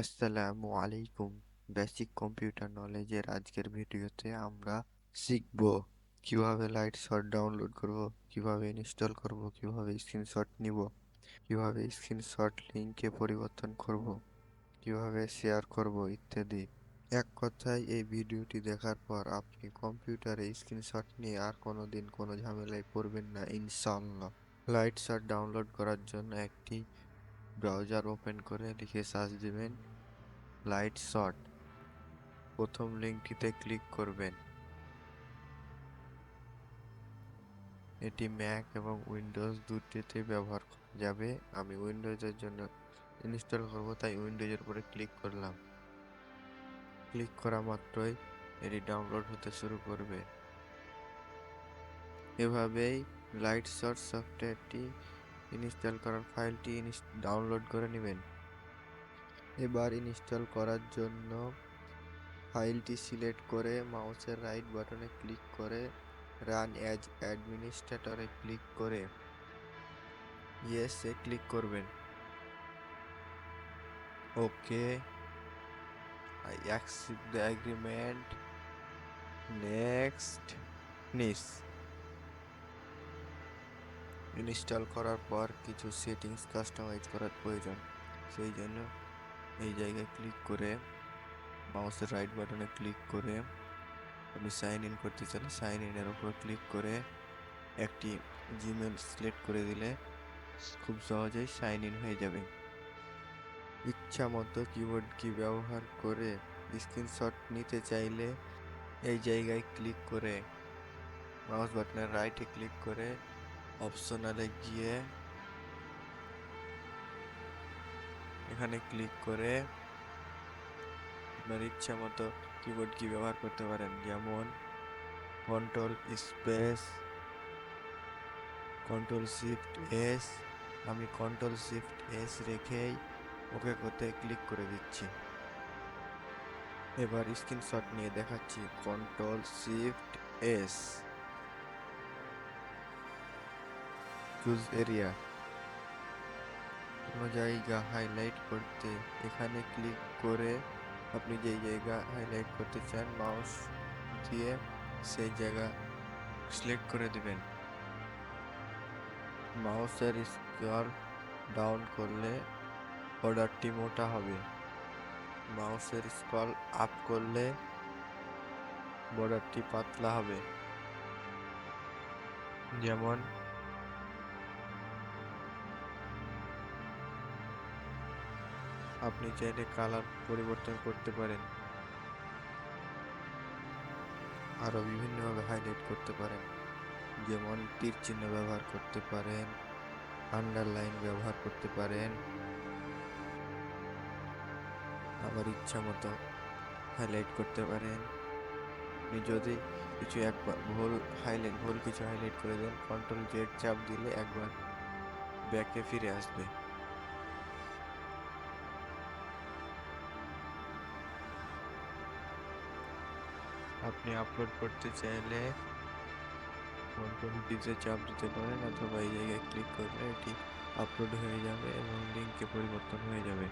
আসসালামু আলাইকুম। Basic computer নলেজের আজকের ভিডিওতে আমরা শিখব কীভাবে লাইট শট ডাউনলোড করব, কীভাবে ইনস্টল করব, কীভাবে স্ক্রিনশট নিব, কীভাবে স্ক্রিনশট লিংকে পরিবর্তন করব, কীভাবে শেয়ার করব ইত্যাদি। এক কথায়, এই ভিডিওটি দেখার পর আপনি কম্পিউটারে স্ক্রিনশট নিয়ে আর কোনো দিন কোনো ঝামেলায় পড়বেন না, ইনশাআল্লাহ। লাইট শট ডাউনলোড করার জন্য একটি ব্রাউজার ওপেন করে লিখে সার্চ দিবেন। Lightshot. প্রথম লিঙ্কটিতে ক্লিক করবেন। এটি ম্যাক এবং উইন্ডোজ দুটিতে ব্যবহার করা যাবে। আমি উইন্ডোজের জন্য ইনস্টল করব, তাই উইন্ডোজের উপরে ক্লিক করলাম। ক্লিক করা মাত্রই এটি ডাউনলোড হতে শুরু করবে। এভাবেই লাইট শট সফটওয়্যারটি ইনস্টল করার ফাইলটি ডাউনলোড করে নেবেন। এবার ইনস্টল করার জন্য ফাইলটি সিলেক্ট করে মাউসের রাইট বাটনে ক্লিক করে রান অ্যাজ অ্যাডমিনিস্ট্রেটরে ক্লিক করে ইয়েসে ক্লিক করবেন। Okay. I accept the agreement. Next, নিস। ইনস্টল করার পর কিছু সেটিংস কাস্টমাইজ করার প্রয়োজন, সেই জন্য এই জায়গায় ক্লিক করে মাউসের রাইট বাটনে ক্লিক করে আপনি সাইন ইন করতে চাইলে সাইন ইনের উপর ক্লিক করে একটি জিমেল সিলেক্ট করে দিলে খুব সহজেই সাইন ইন হয়ে যাবে। ইচ্ছা মতো কিবোর্ড কি ব্যবহার করে স্ক্রিনশট নিতে চাইলে এই জায়গায় ক্লিক করে মাউস বাটনের রাইটে ক্লিক করে অপশনালে গিয়ে এখানে ক্লিক করে আপনার ইচ্ছা মতো কিবোর্ড কি ব্যবহার করতে পারেন। যেমন control space control shift S আমি কন্ট্রোল শিফট এস রেখেই ওকে করতে ক্লিক করে দিচ্ছি। এবার স্ক্রিনশট নিয়ে দেখাচ্ছি control shift S choose area কোনো জায়গা হাইলাইট করতে। এখানে ক্লিক করে আপনি যেই জায়গা হাইলাইট করতে চান মাউস দিয়ে সেই জায়গা সিলেক্ট করে দেবেন। মাউসের স্কল ডাউন করলে অর্ডারটি মোটা হবে। মাউসের স্কল আপ করলে বর্ডারটি পাতলা হবে। যেমন আপনি চাইলে কালার পরিবর্তন করতে পারেন। আরও বিভিন্নভাবে হাইলাইট করতে পারেন। যেমন তীর চিহ্ন ব্যবহার করতে পারেন আন্ডারলাইন ব্যবহার করতে পারেন। আবার ইচ্ছা মতো হাইলাইট করতে পারেন। আপনি যদি কিছু একবার ভুল হাইলাইট ভুল কিছু হাইলাইট করে দেন কন্ট্রোল জেড চাপ দিলে একবার ব্যাকে ফিরে আসবে। আপনি আপলোড করতে চাইলে কন্ট্রোল চাপ দিতে পারেন অথবা এই জায়গায় ক্লিক করলে এটি আপলোড হয়ে যাবে এবং লিঙ্কে পরিবর্তন হয়ে যাবে।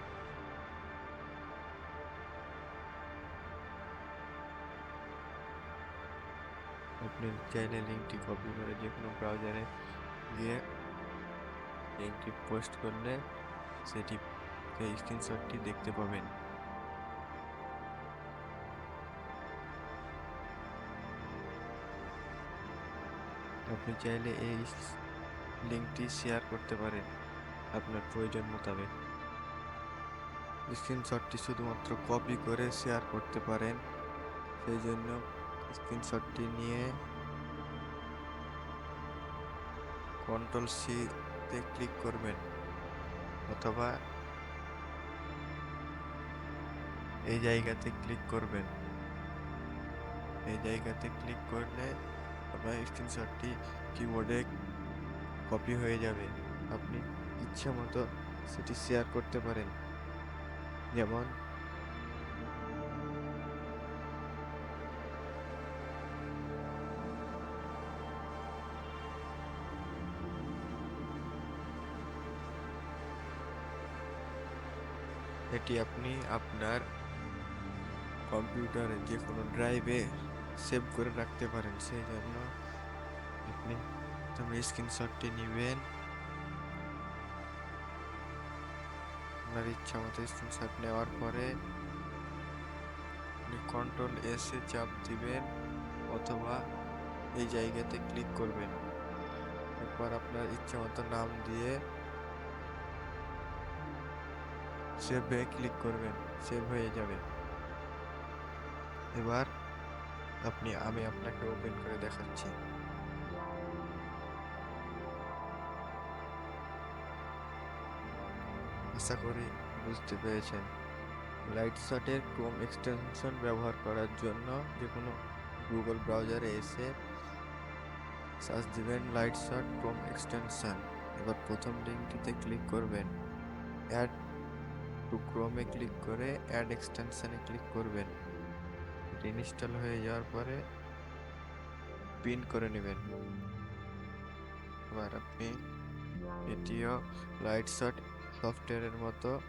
আপনি চাইলে লিঙ্কটি কপি করে যে কোনো ব্রাউজারে গিয়ে লিঙ্কটি পোস্ট করলে সেটি স্ক্রিনশটটি দেখতে পাবেন। আপনি চাইলে এই লিঙ্কটি শেয়ার করতে পারেন আপনার প্রয়োজন মোতাবেক। স্ক্রিনশটটি শুধুমাত্র কপি করে শেয়ার করতে পারেন সেই জন্য স্ক্রিনশটটি নিয়ে কন্ট্রোল সিতে ক্লিক করবেন অথবা এই জায়গাতে ক্লিক করবেন। এই জায়গাতে ক্লিক করলে আপনার স্ক্রিনশটটি কিবোর্ডে কপি হয়ে যাবে। আপনি ইচ্ছা মতো সেটি শেয়ার করতে পারেন। যেমন এটি আপনি আপনার কম্পিউটারে যে কোনো ড্রাইভে সেভ করে রাখতে পারেন, সেই জন্য আপনি প্রথমে স্ক্রিনশটটি নেবেন। আপনার ইচ্ছা মতো স্ক্রিনশট নেওয়ার পরে আপনি কন্ট্রোল এসে চাপ দিবেন অথবা এই জায়গাতে ক্লিক করবেন। এরপর আপনার ইচ্ছা মতো নাম দিয়ে সেভে ক্লিক করবেন সেভ হয়ে যাবে। এবার আপনি, আমি আপনাকে ওপেন করে দেখাচ্ছি। আশা করি বুঝতে পেরেছেন। লাইট শটের ক্রোম এক্সটেনশন ব্যবহার করার জন্য যে কোনো গুগল ব্রাউজারে এসে সার্চ দিবেন লাইট শট ক্রোম এক্সটেনশন এবার প্রথম লিঙ্কটিতে ক্লিক করবেন। অ্যাড টু ক্রোমে ক্লিক করে অ্যাড এক্সটেনশনে ক্লিক করবেন। ইনস্টল হয়ে যাওয়ার পরে পিন করে নেবেন। এবার আপনি এটিও লাইট শট সফটওয়্যারের মতো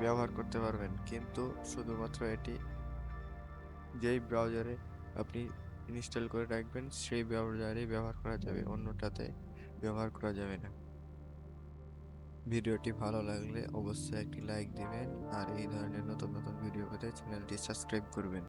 ব্যবহার করতে পারবেন। কিন্তু শুধুমাত্র এটি যেই ব্রাউজারে আপনি ইনস্টল করে রাখবেন, সেই ব্রাউজারেই ব্যবহার করা যাবে, অন্যটাতে ব্যবহার করা যাবে না। ভিডিওটি ভালো লাগলে অবশ্যই একটি লাইক দিবেন, আর এই ধরনের নতুন নতুন ভিডিও পেতে চ্যানেলটি সাবস্ক্রাইব করবেন।